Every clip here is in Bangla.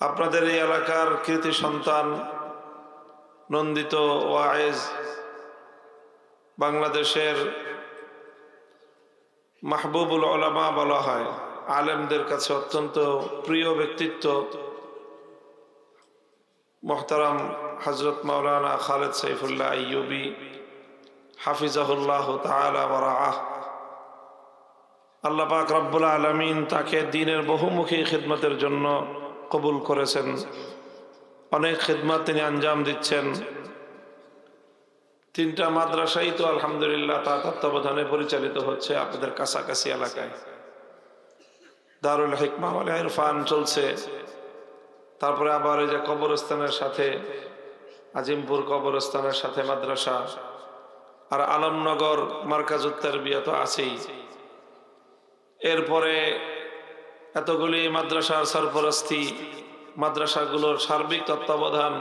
আপনাদের এই এলাকার কৃতি সন্তান, নন্দিত ওয়াইজ বাংলাদেশের মাহবুবুল ওলামা বলা হয়, আলেমদের কাছে অত্যন্ত প্রিয় ব্যক্তিত্ব মোহতারাম হজরত মাওলানা খালেদ সাইফুল্লাহ আইয়ুবি, হাফিজাহুল্লাহ রাআহ। আল্লাহ পাক রব্বুল আলমিন তাকে দিনের বহুমুখী খিদমতের জন্য কবুল করেছেন। অনেক খিদমত তিনি আঞ্জাম দিচ্ছেন। তিনটা মাদ্রাসাই তো আলহামদুলিল্লাহ তার তত্ত্বাবধানে পরিচালিত হচ্ছে আপনাদের কাছাকাছি এলাকায়। দারুল হিকমা ওয়াল ইরফান চলছে। তারপরে আবার এই যে কবরস্থানের সাথে, আজিমপুর কবরস্থানের সাথে মাদ্রাসা। আর আলমনগর মার্কাজ উত্তর বিয়া তো আছেই। এরপরে এতগুলি মাদ্রাসার সরপরস্তি, মাদ্রাসাগুলোর সার্বিক তত্ত্বাবধান,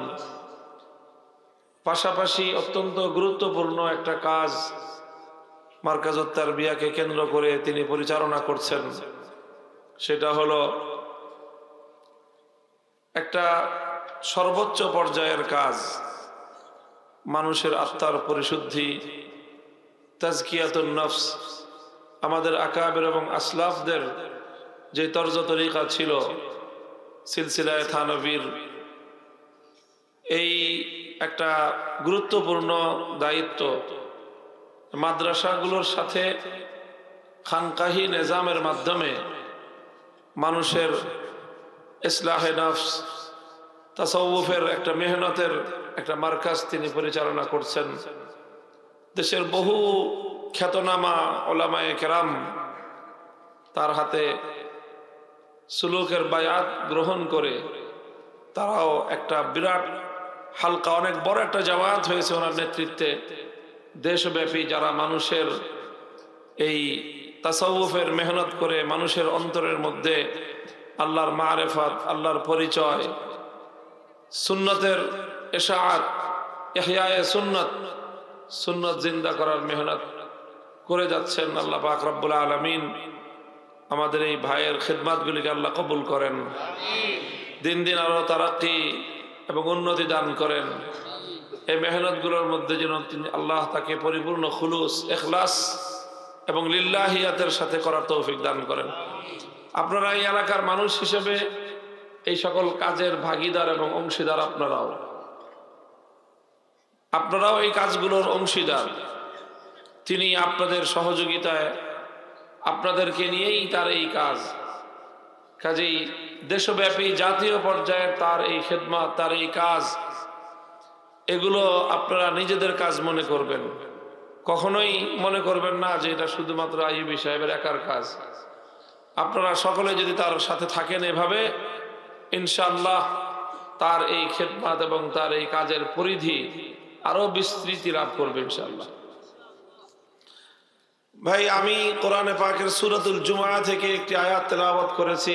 পাশাপাশি অত্যন্ত গুরুত্বপূর্ণ একটা কাজ মার্কাজোত্তার বিয়াকে কেন্দ্র করে তিনি পরিচালনা করছেন। সেটা হলো একটা সর্বোচ্চ পর্যায়ের কাজ, মানুষের আত্মার পরিশুদ্ধি, তাজকিয়াতুন নফস, আমাদের আকাবের এবং আসলাফদের যে তর্জ তরিকা ছিল, সিলসিলায় থানবীর, এই একটা গুরুত্বপূর্ণ দায়িত্ব মাদ্রাসাগুলোর সাথে খানকাহি নিজামের মাধ্যমে মানুষের ইসলাহে নফস, তাসউফের একটা মেহনতের একটা মার্কাজ তিনি পরিচালনা করছেন। দেশের বহু খ্যাতনামা ওলামায় কেরাম তার হাতে সুলুকের বায়াত গ্রহণ করে, তারাও একটা বিরাট হালকা, অনেক বড় একটা জামায়াত হয়েছে ওনার নেতৃত্বে। দেশব্যাপী যারা মানুষের এই তাসাউফের মেহনত করে মানুষের অন্তরের মধ্যে আল্লাহর মারেফাত, আল্লাহর পরিচয়, সুন্নতের এশাআত এহিয়ায়ে সুন্নত সুন্নত জিন্দা করার মেহনত করে যাচ্ছেন আল্লাহ পাক রব্বুল আলমিন। আমাদের এই ভাইয়ের খিদমাতগুলিকে আল্লাহ কবুল করেন। দিন দিন আরও তারাক্কি এবং উন্নতি দান করেন। এই মেহনতগুলোর মধ্যে যেন তিনি আল্লাহ তাকে পরিপূর্ণ খুলুস এখলাস এবং লিল্লাহিয়াতের সাথে করার তৌফিক দান করেন। আপনারা এই এলাকার মানুষ হিসেবে এই সকল কাজের ভাগিদার এবং অংশীদার আপনারাও। আপনারাও এই কাজগুলোর অংশীদার। তিনি আপনাদের সহযোগিতায় আপনাদেরকে নিয়েই তার এই কাজ। কাজেই দেশব্যাপী জাতীয় পর্যায়ের তার এই খেদমত, তার এই কাজ, এগুলো আপনারা নিজেদের কাজ মনে করবেন। কখনোই মনে করবেন না যে এটা শুধুমাত্র আইবি সাহেবের একার কাজ। আপনারা সকলে যদি তার সাথে থাকেন এভাবে ইনশাল্লাহ তার এই খেদমাত এবং তার এই কাজের পরিধি আরও বিস্তৃতি লাভ করবে ইনশাল্লাহ ভাই, আমি কোরআনে পাকের সুরাতুল জুমা থেকে একটি আয়াত তেলাওয়াত করেছি।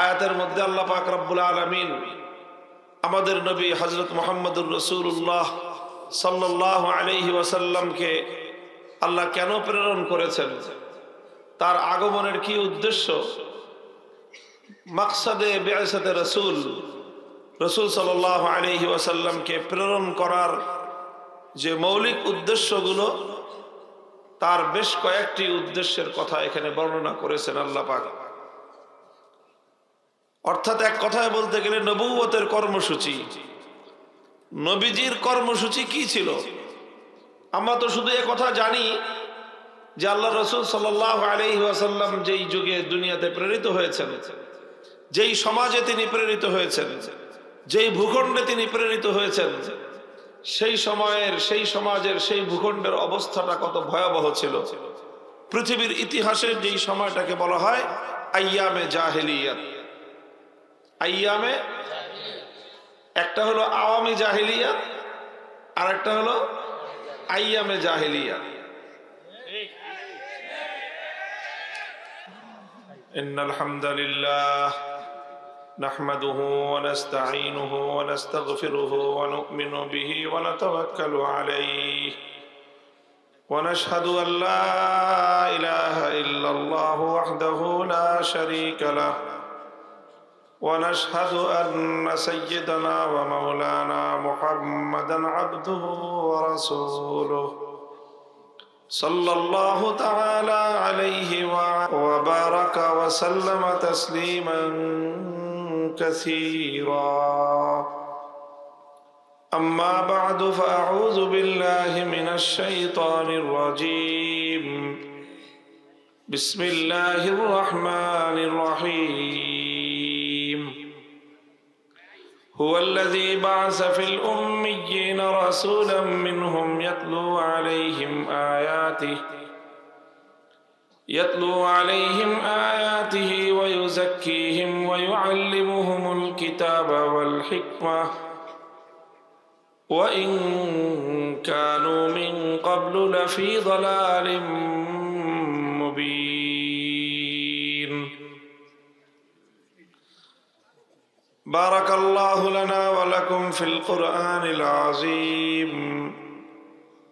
আয়াতের মধ্যে আল্লাহ পাক রব্বুল আলমিন আমাদের নবী হজরত মোহাম্মদুর রসুল্লাহ সাল্লাহ আলহি ওয়াসাল্লামকে আল্লাহ কেন প্রেরণ করেছেন? তার আগমনের কি উদ্দেশ্য? মাকসাদে বেআসাতে রসুল রসুল সাল আলহি ওয়াসাল্লামকে প্রেরণ করার যে মৌলিক উদ্দেশ্যগুলো তার বেশ কয়েকটি উদ্দেশ্যের কথা এখানে বর্ণনা করেছেন আল্লাহ পাক। অর্থাৎ এক কথায় বলতে গেলে নবুয়তের কর্মসূচি। নবীজির কর্মসূচি কি ছিল? আমরা তো শুধু কথা জানি যে আল্লাহ রসুল সাল আলহি ওয়াসাল্লাম যেই যুগে দুনিয়াতে প্রেরিত হয়েছেন, যেই সমাজে তিনি প্রেরিত হয়েছেন, যেই ভূখণ্ডে তিনি প্রেরিত হয়েছেন সেই সময়ের, সেই সমাজের, সেই ভূখণ্ডের অবস্থাটা কত ভয়াবহ ছিল। পৃথিবীর ইতিহাসের যেই সময়টাকে বলা হয় আইয়ামে জাহেলিয়াত। আইয়ামে একটা হলো আওয়ামী জাহেলিয়াত আর একটা হলো আইয়ামে জাহেলিয়াত। ইন্নাল হামদুলিল্লাহ। نحمده ونستعينه ونستغفره ونؤمن به ونتوكل عليه ونشهد أن لا إله إلا الله وحده لا شريك له ونشهد أن سيدنا ومولانا محمدا عبده ورسوله صلى الله تعالى عليه وبارك وسلم تسليما. كثيرا. أما بعد فأعوذ بالله من الشيطان الرجيم. بسم الله الرحمن الرحيم. هو الذي بعث في الأميين رسولا منهم يتلو عليهم آياته يتلو عليهم آياته ويزكيهم ويعلمهم الكتاب والحكمة. وإن كانوا من قبل لفي ضلال مبين. بارك الله لنا ولكم في القرآن العظيم.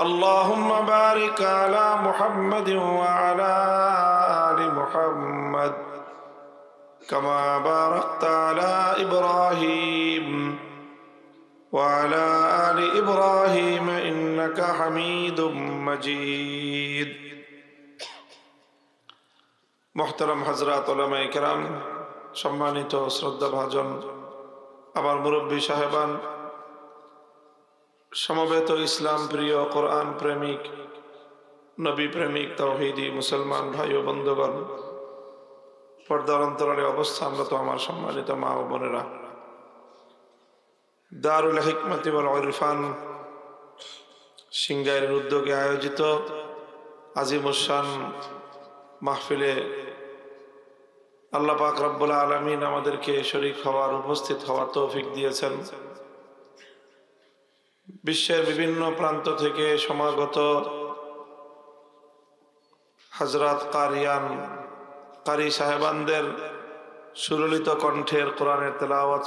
اللهم بارك على محمد وعلى آل محمد كما باركت على إبراهيم وعلى آل إبراهيم إنك حميد مجيد محترم حضرات علماء کرام সম্মানিত শ্রদ্ধা ভাজন আমার মুরব্বী সাহেবান সমবেত ইসলাম প্রিয় কোরআন প্রেমিক, নবী প্রেমিক তৌহিদি মুসলমান ভাই ও বন্ধুগণ, পর্দার অন্তরালে অবস্থানরত আমার সম্মানিত মা ও বোনেরা। দারুল হিকমতি ওয়াল ইরফান সিঙ্গাইরের উদ্যোগে আয়োজিত আজিমুসান মাহফিলে আল্লাহ পাক রব্বুল আলমিন আমাদেরকে শরিক হওয়ার, উপস্থিত হওয়ার তৌফিক দিয়েছেন। বিশ্বের বিভিন্ন প্রান্ত থেকে সমাগত হজরত কারিয়ান, কারি সাহেবানদের সুললিত কণ্ঠের কোরআনের তেলাওয়াত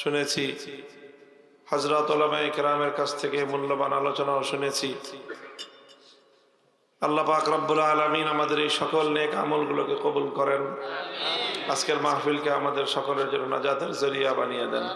শুনেছি। হজরত ওলামাই কেরামের কাছ থেকে মূল্যবান আলোচনাও শুনেছি। আল্লাহ পাক রব্বুল আলমিন আমাদের এই সকল নেক আমলগুলোকে কবুল করেন। আজকের মাহফিলকে আমাদের সকলের জন্য নাজাতের জরিয়া বানিয়ে দেন।